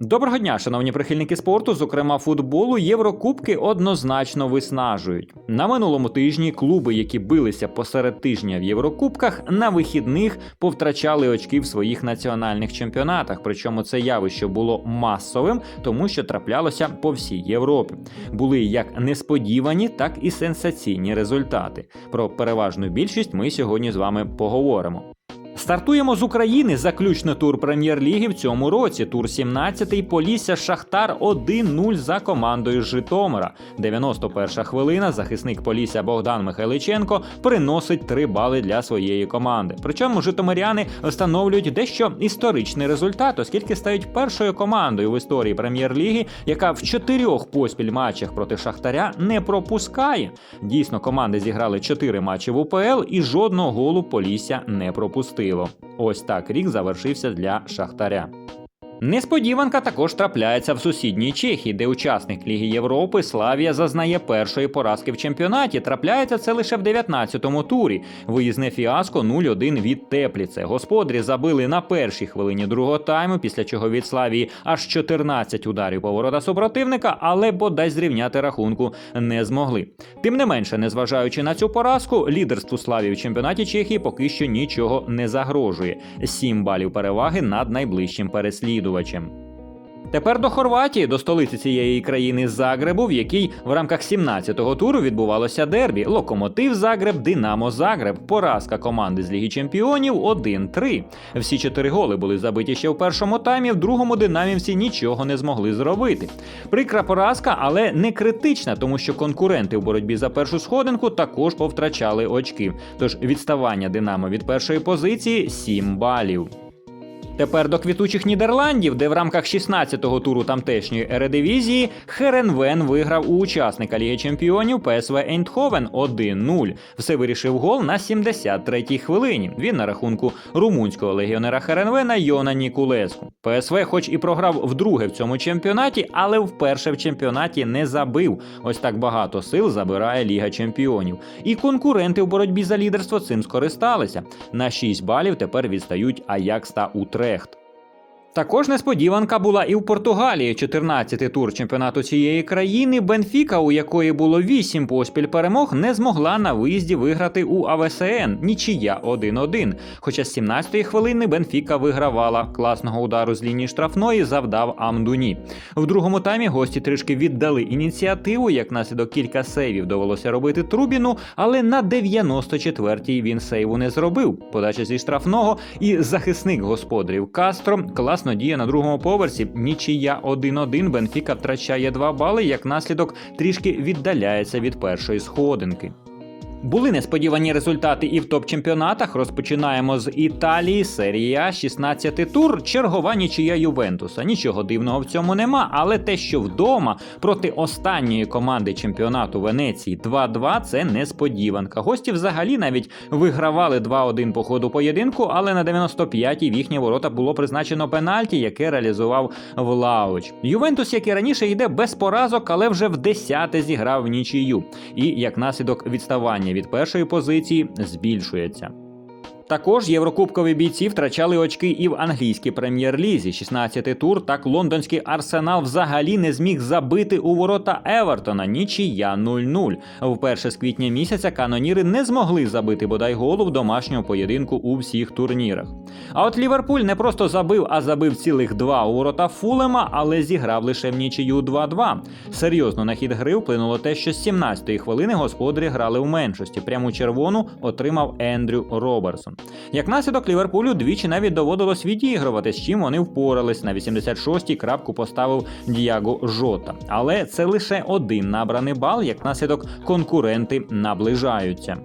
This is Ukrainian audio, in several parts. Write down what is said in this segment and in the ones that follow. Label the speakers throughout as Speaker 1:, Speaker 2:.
Speaker 1: Доброго дня, шановні прихильники спорту, зокрема футболу, Єврокубки однозначно виснажують. На минулому тижні клуби, які билися посеред тижня в Єврокубках, на вихідних повтрачали очки в своїх національних чемпіонатах. Причому це явище було масовим, тому що траплялося по всій Європі. Були як несподівані, так і сенсаційні результати. Про переважну більшість ми сьогодні з вами поговоримо. Стартуємо з України. Заключний тур прем'єр-ліги в цьому році. Тур 17-й Полісся Шахтар 1-0 за командою Житомира. 91 хвилина. Захисник Полісся Богдан Михайличенко приносить 3 бали для своєї команди. Причому житомиряни встановлюють дещо історичний результат, оскільки стають першою командою в історії прем'єр-ліги, яка в чотирьох поспіль матчах проти Шахтаря не пропускає. Дійсно, команди зіграли 4 матчі в УПЛ і жодного голу Полісся не пропустило. Ось так рік завершився для Шахтаря. Несподіванка також трапляється в сусідній Чехії, де учасник Ліги Європи Славія зазнає першої поразки в чемпіонаті. Трапляється це лише в 19-му турі. Виїзне фіаско 0-1 від Тепліце. Господарі забили на першій хвилині другого тайму, після чого від Славії аж 14 ударів по ворота супротивника, але бодай зрівняти рахунку не змогли. Тим не менше, незважаючи на цю поразку, лідерству Славії в чемпіонаті Чехії поки що нічого не загрожує. Сім балів переваги над найближчим переслідувачем. Тепер до Хорватії, до столиці цієї країни Загребу, в якій в рамках 17-го туру відбувалося дербі. Локомотив Загреб, Динамо Загреб. Поразка команди з Ліги Чемпіонів 1-3. Всі чотири голи були забиті ще в першому таймі. В другому динамівці нічого не змогли зробити. Прикра поразка, але не критична, тому що конкуренти в боротьбі за першу сходинку також повтрачали очки. Тож відставання Динамо від першої позиції 7 балів. Тепер до квітучих Нідерландів, де в рамках 16-го туру тамтешньої ередивізії Херенвен виграв у учасника Ліги Чемпіонів ПСВ Ейндховен 1-0. Все вирішив гол на 73-й хвилині. Він на рахунку румунського легіонера Херенвена Йона Нікулеску. ПСВ, хоч і програв вдруге в цьому чемпіонаті, але вперше в чемпіонаті не забив. Ось так багато сил забирає Ліга Чемпіонів. І конкуренти в боротьбі за лідерство цим скористалися. На 6 балів тепер відстають Аякс та Утрехт. Також несподіванка була і в Португалії. 14-й тур чемпіонату цієї країни. Бенфіка, у якої було 8 поспіль перемог, не змогла на виїзді виграти у АВСН. Нічия 1-1. Хоча з 17-ї хвилини Бенфіка вигравала. Класного удару з лінії штрафної завдав Амдуні. В другому таймі гості трішки віддали ініціативу. Як наслідок кілька сейвів довелося робити Трубіну, але на 94-й він сейву не зробив. Подача зі штрафного і захисник господарів Кастро класно діє на другому поверсі. Нічия 1-1. Бенфіка втрачає 2 бали. Як наслідок трішки віддаляється від першої сходинки. Були несподівані результати і в топ-чемпіонатах. Розпочинаємо з Італії, серія 16 тур, чергова нічия Ювентуса. Нічого дивного в цьому нема, але те, що вдома проти останньої команди чемпіонату Венеції 2-2 це несподіванка. Гості взагалі навіть вигравали 2-1 по ходу поєдинку, але на 95-й в їхні ворота було призначено пенальті, яке реалізував Влауч. Ювентус, як і раніше, йде без поразок, але вже в десяте зіграв в нічию. І як наслідок відставання від першої позиції збільшується. Також єврокубкові бійці втрачали очки і в англійській прем'єр-лізі. 16-й тур. Так лондонський арсенал взагалі не зміг забити у ворота Евертона. Нічия 0-0. Вперше з квітня місяця каноніри не змогли забити бодай голу в домашньому поєдинку у всіх турнірах. А от Ліверпуль не просто забив, а забив цілих два у ворота Фулема, але зіграв лише в нічию 2-2. Серйозно на хід гри вплинуло те, що з 17-ї хвилини господарі грали в меншості. Пряму червону отримав Ендрю Роберсон. Як наслідок Ліверпулю двічі навіть доводилось відігрувати, з чим вони впорались. На 86-й крапку поставив Діаго Жота. Але це лише один набраний бал, як наслідок конкуренти наближаються.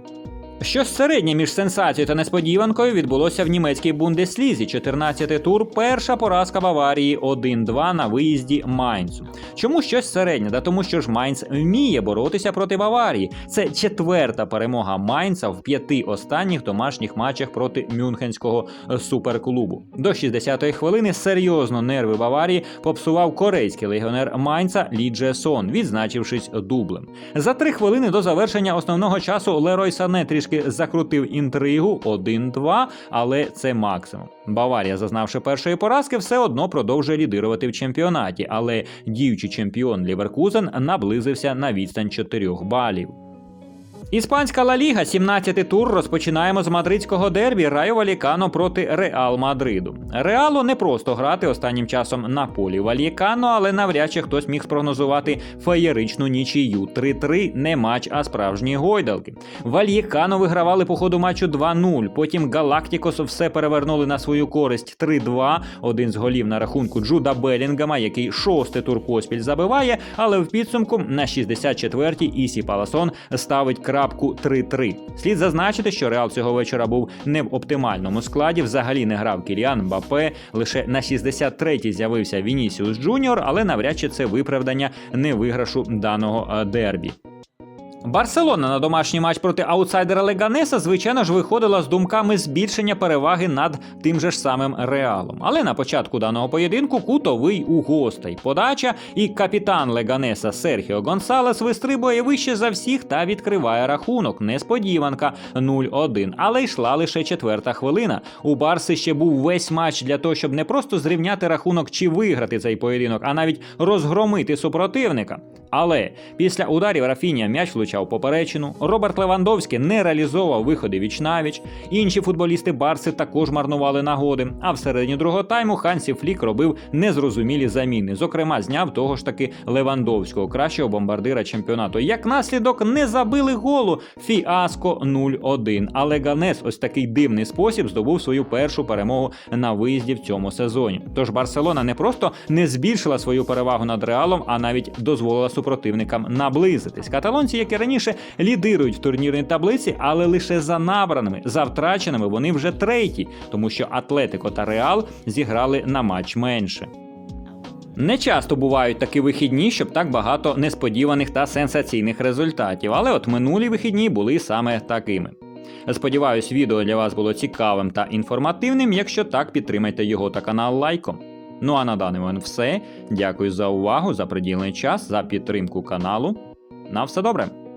Speaker 1: Щось середнє між сенсацією та несподіванкою відбулося в німецькій бундеслізі. 14-й тур. Перша поразка Баварії 1-2 на виїзді Майнцу. Чому щось середнє? Да тому що ж Майнц вміє боротися проти Баварії. Це четверта перемога Майнца в п'яти останніх домашніх матчах проти Мюнхенського суперклубу. До 60-ї хвилини серйозно нерви Баварії попсував корейський легіонер Майнца Лі Дже Сон, відзначившись дублем. За три хвилини до завершення основного часу Лерой Сане трішки трішки закрутив інтригу 1-2, але це максимум. Баварія, зазнавши першої поразки, все одно продовжує лідирувати в чемпіонаті, але діючий чемпіон Ліверкузен наблизився на відстань 4 балів. Іспанська Ла Ліга, 17-й тур. Розпочинаємо з мадридського дербі Райо Валікано проти Реал Мадриду. Реалу не просто грати останнім часом на полі Валікано, але навряд чи хтось міг спрогнозувати феєричну нічию. 3-3 не матч, а справжні гойдалки. Вальєкано вигравали по ходу матчу 2-0. Потім Галактікос все перевернули на свою користь 3-2. Один з голів на рахунку Джуда Белінгама, який шостий тур поспіль забиває, але в підсумку на 64-й Ісі Паласон ставить крапку 3-3. Слід зазначити, що Реал цього вечора був не в оптимальному складі. Взагалі не грав Кіліан Мбапе. Лише на 63-й з'явився Вінісіус Джуніор, але навряд чи це виправдання невиграшу даного е, дербі. Барселона на домашній матч проти аутсайдера Леганеса, звичайно ж, виходила з думками збільшення переваги над тим же ж самим Реалом. Але на початку даного поєдинку кутовий у гостей. Подача і капітан Леганеса Серхіо Гонсалес вистрибує вище за всіх та відкриває рахунок. Несподіванка 0-1. Але йшла лише четверта хвилина. У Барси ще був весь матч для того, щоб не просто зрівняти рахунок чи виграти цей поєдинок, а навіть розгромити супротивника. Але після ударів Рафінія м'яч влучав поперечину. Роберт Левандовський не реалізовував виходи віч-навіч. Інші футболісти Барси також марнували нагоди. А в середині другого тайму Хансі Флік робив незрозумілі заміни. Зокрема, зняв того ж таки Левандовського, кращого бомбардира чемпіонату. Як наслідок не забили голу. Фіаско 0-1. Але Ганес ось такий дивний спосіб здобув свою першу перемогу на виїзді в цьому сезоні. Тож Барселона не просто не збільшила свою перевагу над Реалом, а навіть дозволила супротивникам наблизитись. Каталонці, як і раніше, лідирують в турнірній таблиці, але лише за набраними, за втраченими вони вже треті, тому що Атлетико та Реал зіграли на матч менше. Не часто бувають такі вихідні, щоб так багато несподіваних та сенсаційних результатів, але от минулі вихідні були саме такими. Сподіваюсь, відео для вас було цікавим та інформативним. Якщо так, підтримайте його та канал лайком. Ну а на даний момент все. Дякую за увагу, за приділений час, за підтримку каналу. На все добре!